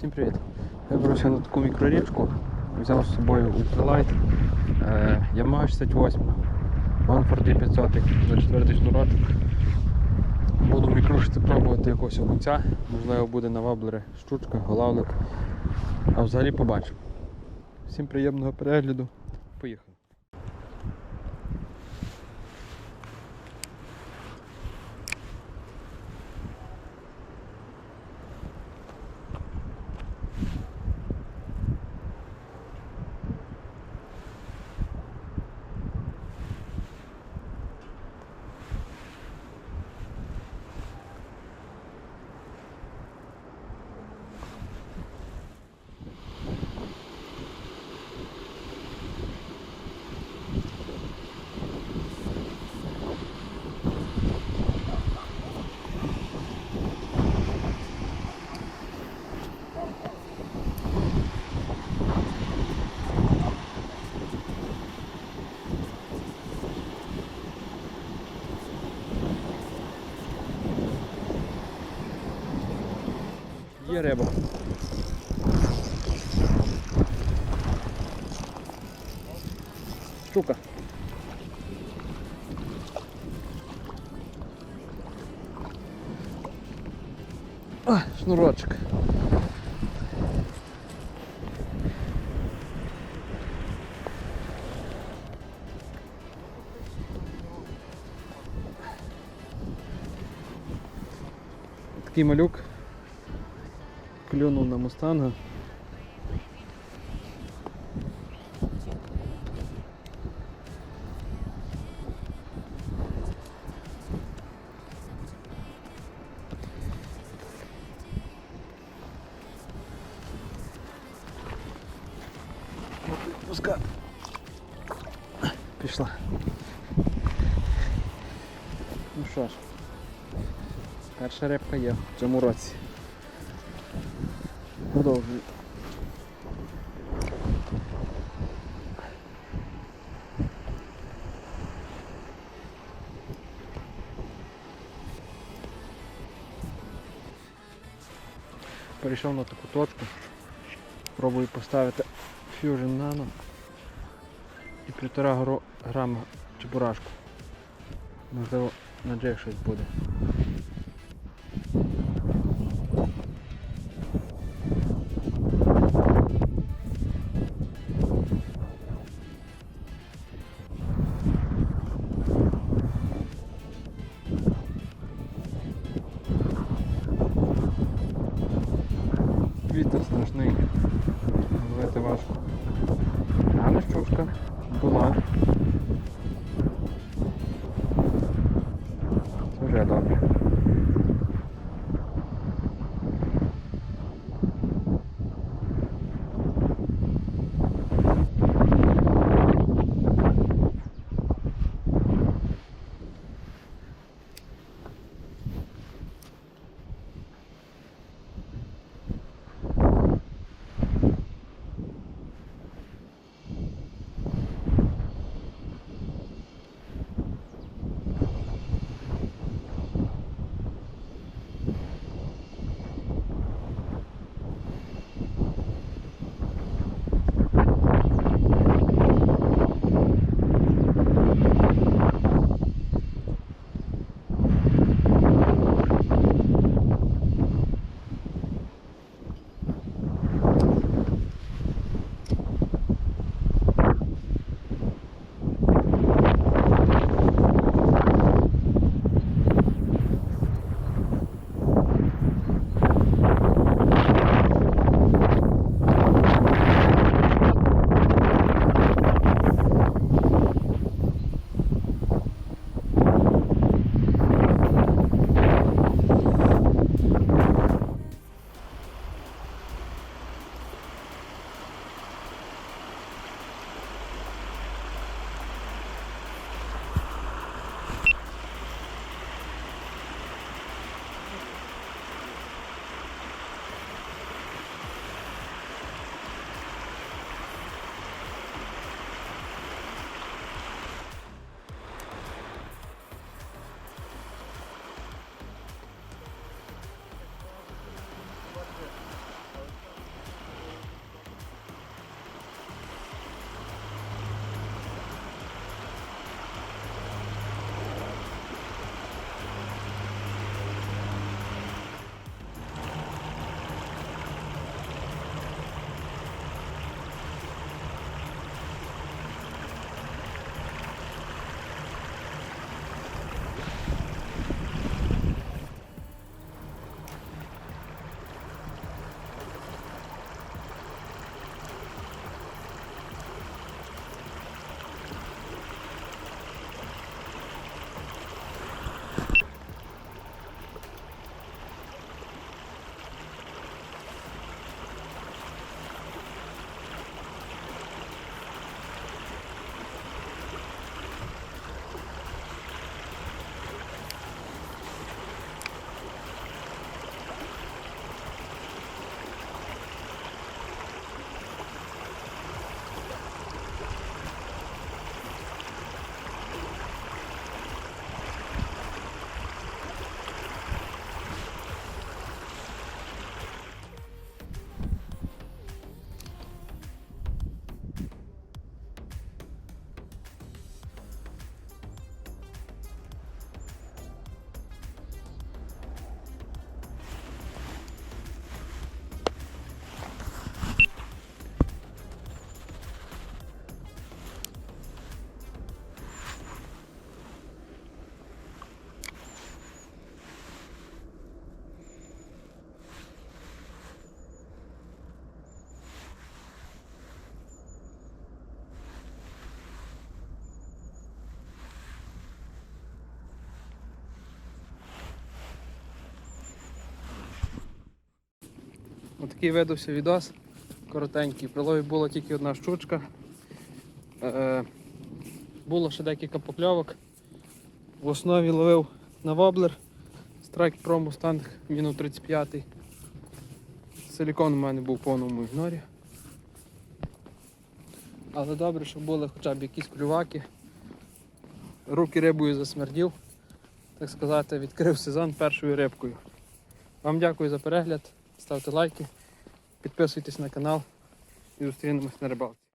Всім привіт! Я Вибрався на таку мікрорічку, взяв з собою ультралайт, Yamaha 68, Manford 500, за четвертий шнурочок. Буду мікрушити пробувати якогось окунця, можливо буде на ваблери штучка, голавлик. А взагалі побачимо. Всім приємного перегляду. Поїхали. Є риба. Штука. А, шнурочок. Такий малюк клюнув на мустанга. Пуска. Пішла. Ну що ж, перша рибка є в цьому році. Продовжую. Перейшов на таку точку. Пробую поставити Fusion Nano і півтора грама чебурашку. Можливо на джек щось буде. Була. Отакий видався відос. Коротенький. При лові була тільки одна щучка. Е, було ще декілька покльовок. В основі ловив на воблер. Страйк Pro Mustang мінус 35. Силікон у мене був в повному ігнорі. Але добре, що були хоча б якісь клюваки. Руки рибою засмердів. Так сказати, відкрив сезон першою рибкою. Вам дякую за перегляд. Ставте лайки, підписуйтесь на канал і зустрінемось на рибалці.